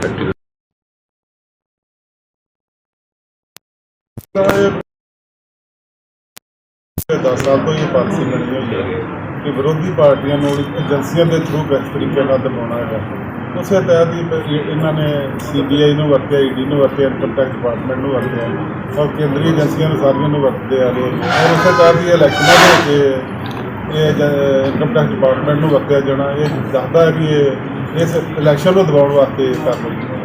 Factory ਇਹ 10 ਸਾਲ ਤੋਂ ਇਹ ਪਾਲਿਸੀ ਬਣੀ ਹੋਈ ਹੈ ਕਿ ਵਿਰੋਧੀ ਪਾਰਟੀਆਂ ਨੂੰ ਏਜੰਸੀਆਂ ਦੇ ਥਰੂ ਕਿਸ ਤਰੀਕੇ ਨਾਲ ਦਬਾਉਣਾ ਹੈਗਾ। ਉਸੇ ਤਹਿਤ ਹੀ ਫਿਰ ਇਹ- ਇਹਨਾਂ ਨੇ ਸੀਬੀਆਈ ਨੂੰ ਵਰਤਿਆ ਈਡੀ ਨੂੰ ਵਰਤਿਆ ਇਨਕਮ ਟੈਕਸ ਡਿਪਾਰਟਮੈਂਟ ਨੂੰ ਵਰਤਿਆ ਔਰ ਕੇਂਦਰੀ ਏਜੰਸੀਆਂ ਨੂੰ ਸਾਰੀਆਂ ਨੂੰ ਵਰਤਦੇ ਆ ਰਹੇ ਔਰ ਉਸੇ ਤਹਿਤ ਹੀ ਇਲੈਕਸ਼ਨਾਂ ਦੇ ਵਿੱਚ ਇਹ ਇਨਕਮ ਟੈਕਸ ਡਿਪਾਰਟਮੈਂਟ ਨੂੰ ਵਰਤਿਆ ਜਾਣਾ, ਇਹ ਦੱਸਦਾ ਹੈ ਕਿ ਇਹ ਇਸ ਇਲੈਕਸ਼ਨ ਨੂੰ ਦਬਾਉਣ ਵਾਸਤੇ ਕਰ ਰਹੀ ਹੈ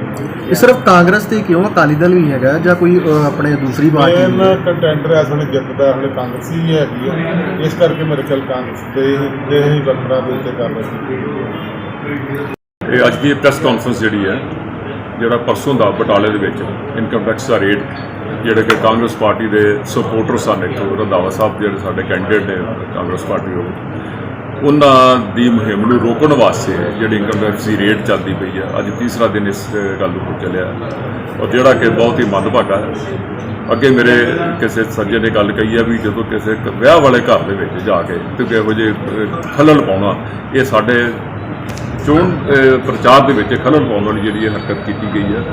ਇਹ ਸਿਰਫ ਕਾਂਗਰਸ ਤੇ ਕਿਉਂ? ਅਕਾਲੀ ਦਲ ਵੀ ਹੈਗਾ ਜਾਂ ਕੋਈ ਆਪਣੇ ਦੂਸਰੀ ਪਾਰਟੀ ਮੇਨ? ਕੰਟੈਂਡਰ ਇਸ ਵੇਲੇ ਜਿੱਤਦਾ ਹਲੇ ਕਾਂਗਰਸੀ ਹੀ ਹੈਗੀ ਹੈ ਇਸ ਕਰਕੇ ਮੇਰੇ ਖਿਆਲ ਕਾਂਗਰਸ ਦੇ ਦੇ ਹੀ ਵਰਕਰਾਂ ਦੇ ਉੱਤੇ ਕਰ ਰਹੇ ਇਹ ਅੱਜ ਦੀ ਪ੍ਰੈਸ ਕਾਨਫਰੰਸ ਜਿਹੜੀ ਹੈ ਜਿਹੜਾ ਪਰਸੋਂ ਦਾ ਬਟਾਲੇ ਦੇ ਵਿੱਚ ਇਨਕਮ ਟੈਕਸ ਦਾ ਰੇਟ ਜਿਹੜੇ ਕਿ ਕਾਂਗਰਸ ਪਾਰਟੀ ਦੇ ਸਪੋਰਟਰ ਸਨ ਇੱਥੋਂ ਰੰਧਾਵਾ ਸਾਹਿਬ ਜਿਹੜੇ ਸਾਡੇ ਕੈਂਡੀਡੇਟ ਨੇ ਕਾਂਗਰਸ ਪਾਰਟੀ ਉਹ ਉਹਨਾਂ ਦੀ ਮੁਹਿੰਮ ਨੂੰ ਰੋਕਣ ਵਾਸਤੇ ਜਿਹੜੀ ਇਨਕਮ ਟੈਕਸ ਦੀ ਰੇਟ ਚੱਲਦੀ ਪਈ ਹੈ। ਅੱਜ ਤੀਸਰਾ ਦਿਨ ਇਸ ਗੱਲ ਨੂੰ ਚੱਲਿਆ। ਔਰ ਜਿਹੜਾ ਕਿ ਬਹੁਤ ਹੀ ਮੰਦਭਾਗਾ ਹੈ। ਅੱਗੇ ਮੇਰੇ ਕਿਸੇ ਸੱਜੇ ਨੇ ਗੱਲ ਕਹੀ ਹੈ ਵੀ ਜਦੋਂ ਕਿਸੇ ਵਿਆਹ ਵਾਲੇ ਘਰ ਦੇ ਵਿੱਚ ਜਾ ਕੇ ਤੇ ਇਹੋ ਜਿਹੇ ਖਲਲ ਪਾਉਣਾ, ਇਹ ਸਾਡੇ ਚੋਣ ਪ੍ਰਚਾਰ ਦੇ ਵਿੱਚ ਖਲਲ ਪਾਉਣ ਵਾਲੀ ਜਿਹੜੀ ਇਹ ਹਰਕਤ ਕੀਤੀ ਗਈ ਹੈ।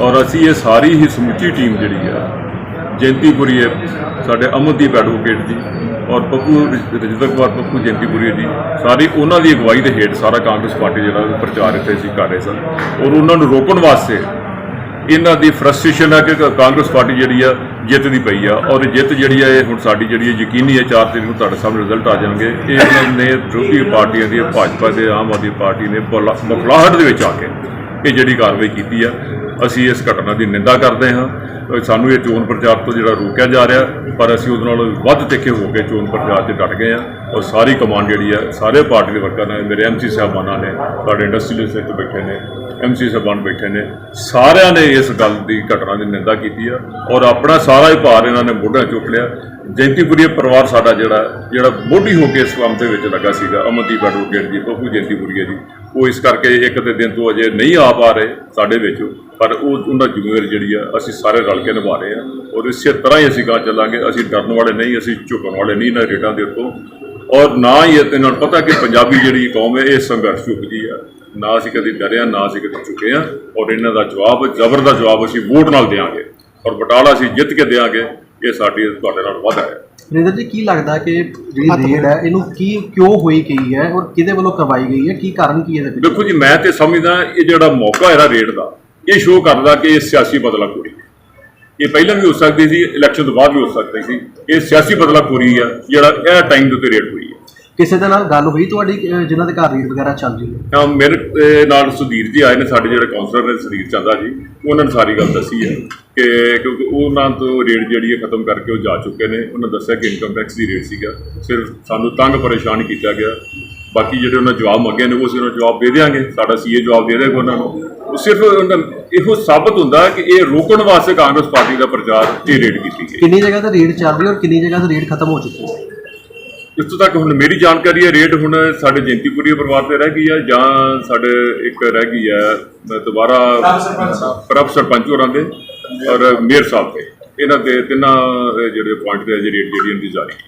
ਔਰ ਅਸੀਂ ਇਹ ਸਾਰੀ ਹੀ ਸਮੁੱਚੀ ਟੀਮ ਜਿਹੜੀ ਹੈ ਜੈਂਤੀਪੁਰੀ ਹੈ ਸਾਡੇ ਅਮਨਦੀਪ ਐਡਵੋਕੇਟ ਜੀ ਔਰ ਪੱਪੂ ਰਜਿੰਦਰ ਕੁਮਾਰ ਪੱਪੂ ਜੈਂਤੀਪੁਰੀ ਜੀ, ਸਾਰੀ ਉਹਨਾਂ ਦੀ ਅਗਵਾਈ ਦੇ ਹੇਠ ਸਾਰਾ ਕਾਂਗਰਸ ਪਾਰਟੀ ਜਿਹੜਾ ਪ੍ਰਚਾਰ ਇੱਥੇ ਅਸੀਂ ਕਰ ਰਹੇ ਸਨ ਔਰ ਉਹਨਾਂ ਨੂੰ ਰੋਕਣ ਵਾਸਤੇ ਇਹਨਾਂ ਦੀ ਫਰਸਟ੍ਰੇਸ਼ਨ ਹੈ ਕਿ ਕਾਂਗਰਸ ਪਾਰਟੀ ਜਿਹੜੀ ਆ ਜਿੱਤਦੀ ਪਈ ਆ। ਔਰ ਇਹ ਜਿੱਤ ਜਿਹੜੀ ਆ, ਇਹ ਹੁਣ ਸਾਡੀ ਜਿਹੜੀ ਹੈ ਯਕੀਨੀ ਹੈ 4 ਤਰੀਕ ਨੂੰ ਤੁਹਾਡੇ ਸਾਹਮਣੇ ਰਿਜ਼ਲਟ ਆ ਜਾਣਗੇ। ਇਹ ਇਹਨਾਂ ਨੇ ਵਿਰੋਧੀ ਪਾਰਟੀਆਂ ਦੀ, ਭਾਜਪਾ ਦੇ, ਆਮ ਆਦਮੀ ਪਾਰਟੀ ਨੇ ਬੁਲਾ- ਮੁਖਲਾਹਟ ਦੇ ਵਿੱਚ ਆ ਕੇ ਇਹ ਜਿਹੜੀ ਕਾਰਵਾਈ ਕੀਤੀ ਆ, ਅਸੀਂ ਇਸ ਘਟਨਾ ਦੀ ਨਿੰਦਾ ਕਰਦੇ ਹਾਂ। ਸਾਨੂੰ ਇਹ ਚੋਣ ਪ੍ਰਚਾਰ ਤੋਂ ਜਿਹੜਾ ਰੋਕਿਆ ਜਾ ਰਿਹਾ, ਪਰ ਅਸੀਂ ਉਹਦੇ ਨਾਲ ਵੱਧ ਤਿੱਖੇ ਹੋ ਕੇ ਚੋਣ ਪ੍ਰਚਾਰ 'ਚ ਡਟ ਗਏ ਆ ਔਰ ਸਾਰੀ ਕਮਾਂਡ ਜਿਹੜੀ ਆ, ਸਾਰੇ ਪਾਰਟੀ ਦੇ ਵਰਕਰਾਂ ਨੇ, ਮੇਰੇ ਐਮਸੀ ਸਾਹਿਬਾਨਾਂ ਨੇ, ਸਾਡੇ ਇੰਡਸਟਰੀਅਲਿਸਟ ਇੱਥੇ ਬੈਠੇ ਨੇ ਐਮਸੀ ਸਾਹਿਬਾਨ ਬੈਠੇ ਨੇ, ਸਾਰਿਆਂ ਨੇ ਇਸ ਗੱਲ ਦੀ ਘਟਨਾ ਦੀ ਨਿੰਦਾ ਕੀਤੀ ਆ ਔਰ ਆਪਣਾ ਸਾਰਾ ਹੀ ਭਾਰ ਇਹਨਾਂ ਨੇ ਮੋਢਿਆਂ ਚੁੱਕ ਲਿਆ। ਜੈਂਤੀਪੁਰੀ ਪਰਿਵਾਰ ਸਾਡਾ ਜਿਹੜਾ ਜਿਹੜਾ ਮੋਢੀ ਹੋ ਕੇ ਇਸ ਕੰਮ ਦੇ ਵਿੱਚ ਲੱਗਾ ਸੀਗਾ, ਅਮਨਦੀਪ ਐਡਵੋਕੇਟ ਜੀ ਪੱਪੂ ਜੈਂਤੀਪੁਰੀਆ ਜੀ। ਉਹ ਇਸ ਕਰਕੇ ਇੱਕ ਦੇ ਦਿਨ ਤੋਂ ਅਜੇ ਨਹੀਂ ਆ ਪਾ ਰਹੇ ਸਾਡੇ ਵਿੱਚ, ਪਰ ਉਹ ਉਹਨਾਂ ਦੀ ਜਿਹੜੀ ਆ, ਅਸੀਂ ਸਾਰੇ ਰਲ ਕੇ ਨਿਭਾ ਰਹੇ ਆ। ਔਰ ਇਸੇ ਤਰ੍ਹਾਂ ਹੀ ਅਸੀਂ ਗਾਂ ਚੱਲਾਂਗੇ, ਅਸੀਂ ਡਰਨ ਵਾਲੇ ਨਹੀਂ, ਅਸੀਂ ਝੁਕਣ ਵਾਲੇ ਨਹੀਂ ਨਾ ਰੇਟਾਂ ਦੇ ਉੱਤੋਂ। ਔਰ ਨਾ ਹੀ ਇਹ ਤੇ ਨਾਲ ਪਤਾ ਕਿ ਪੰਜਾਬੀ ਜਿਹੜੀ ਕੌਮ ਹੈ, ਇਹ ਸੰਘਰਸ਼ ਝੁਕਦੀ ਆ। ਨਾ ਅਸੀਂ ਕਦੀ ਡਰਿਆ ਨਾ ਅਸੀਂ ਕਦੀ ਝੁਕੇ ਆ, ਔਰ ਇਹਨਾਂ ਦਾ ਜਵਾਬ, ਜ਼ਬਰ ਦਾ ਜਵਾਬ ਅਸੀਂ ਵੋਟ ਨਾਲ ਦੇਵਾਂਗੇ ਔਰ ਬਟਾਲਾ ਅਸੀਂ ਜਿੱਤ ਕੇ ਦੇਵਾਂਗੇ ਇਹ ਸਾਡੀ, ਤੁਹਾਡੇ ਨਾਲ ਵਾਅਦਾ ਹੈ। ਰਿੰਦਰ ਜੀ ਕੀ ਲੱਗਦਾ ਕਿ ਜਿਹੜੀ ਰੇਡ ਹੈ ਇਹਨੂੰ ਕੀ ਕਿਉਂ ਹੋਈ ਗਈ ਹੈ ਔਰ ਕਿਹਦੇ ਵੱਲੋਂ ਕਰਵਾਈ ਗਈ ਹੈ? ਕੀ ਕਾਰਨ ਕੀ ਹੈ ਇਹਦੇ ਪਿੱਛੇ? ਦੇਖੋ ਜੀ ਮੈਂ ਤੇ ਸਮਝਦਾ ਇਹ ਜਿਹੜਾ ਮੌਕਾ ਇਹਦਾ ਰੇਟ ਦਾ ਇਹ ਸ਼ੋਅ ਕਰਦਾ ਕਿ ਇਹ ਸਿਆਸੀ ਬਦਲਾਖੋਰੀ ਹੈ। ਇਹ ਪਹਿਲਾਂ ਵੀ ਹੋ ਸਕਦੀ ਸੀ ਇਲੈਕਸ਼ਨ ਤੋਂ ਬਾਅਦ ਵੀ ਹੋ ਸਕਦੀ ਸੀ। ਇਹ ਸਿਆਸੀ ਬਦਲਾਖੋਰੀ ਆ ਜਿਹੜਾ ਇਹ ਟਾਈਮ ਦੇ ਉੱਤੇ ਰੇਟ ਹੋਈ ਹੈ। ਕਿਸੇ ਦੇ ਨਾਲ ਗੱਲ ਹੋਈ ਤੁਹਾਡੀ ਅ, ਜਿਨ੍ਹਾਂ ਦੇ ਘਰ ਰੇਡ ਵਗੈਰਾ ਚੱਲ ਰਹੀ ਹੈ? ਤਾਂ ਮੇਰੇ ਅਹ, ਨਾਲ ਸੁਧੀਰ ਜੀ ਆਏ ਨੇ ਸਾਡੇ ਜਿਹੜੇ ਕਾਉਂਸਲਰ ਨੇ ਸੁਧੀਰ ਚੰਦਾ ਜੀ ਉਹਨਾਂ ਨੇ ਸਾਰੀ ਗੱਲ ਦੱਸੀ ਹੈ ਕਿ ਕਿਉਂਕਿ ਉਹਨਾਂ ਤੋਂ ਰੇਟ ਜਿਹੜੀ ਹੈ ਖਤਮ ਕਰਕੇ ਉਹ ਜਾ ਚੁੱਕੇ ਨੇ। ਉਹਨਾਂ ਦੱਸਿਆ ਕਿ ਇਨਕਮ ਟੈਕਸ ਦੀ ਰੇਟ ਸੀਗਾ। ਸਿਰਫ ਸਾਨੂੰ ਤੰਗ ਪਰੇਸ਼ਾਨ ਕੀਤਾ ਗਿਆ। ਬਾਕੀ ਜਿਹੜੇ ਉਹਨਾਂ ਜਵਾਬ ਮੰਗੇ ਨੇ ਉਹ ਅਸੀਂ ਉਹਨਾਂ ਨੂੰ ਜਵਾਬ ਦੇ ਦੇਵਾਂਗੇ ਸਾਡਾ ਸੀਏ ਜਵਾਬ ਦੇ ਦੇਗਾ ਉਹਨਾਂ ਨੂੰ। ਉਹ ਸਿਰਫ ਉਹਨਾਂ ਇਹੋ ਸਾਬਤ ਹੁੰਦਾ ਕਿ ਇਹ ਰੋਕਣ ਵਾਸਤੇ ਕਾਂਗਰਸ ਪਾਰਟੀ ਦਾ ਪ੍ਰਚਾਰ ਇਹ ਰੇਟ ਕੀਤੀ ਗਈ। ਕਿੰਨੀ ਜਗ੍ਹਾ ਤੇ ਰੇਡ ਚੱਲ ਰਹੀ ਹੈ ਔਰ ਕਿੰਨੀ ਜਗ੍ਹਾ ਤੇ ਰੇਡ ਖਤਮ ਹੋ ਚੁੱਕੀ ਹੈ? ਇਸ ਤੋਂ ਤੱਕ ਹੁਣ ਮੇਰੀ ਜਾਣਕਾਰੀ ਹੈ ਰੇਟ ਹੁਣ ਸਾਡੇ ਜੈਂਤੀਪੁਰੀ ਪਰਿਵਾਰ ਤੇ ਰਹਿ ਗਈ ਹੈ ਜਾਂ ਸਾਡੇ ਇੱਕ ਰਹਿ ਗਈ ਹੈ ਦੁਬਾਰਾ ਪ੍ਰਭ ਸਰਪੰਚ ਹੋਰਾਂ ਦੇ ਔਰ ਮੇਅਰ ਸਾਹਿਬ ਤੇ ਇਹਨਾਂ ਦੇ ਤਿੰਨਾਂ ਜਿਹੜੇ ਪੁਆਇੰਟ ਤੇ ਅਜੇ ਰੇਟ ਜਿਹੜੀ ਇਹਨਾਂ ਦੀ ਜਾਰੀ ਹੈ।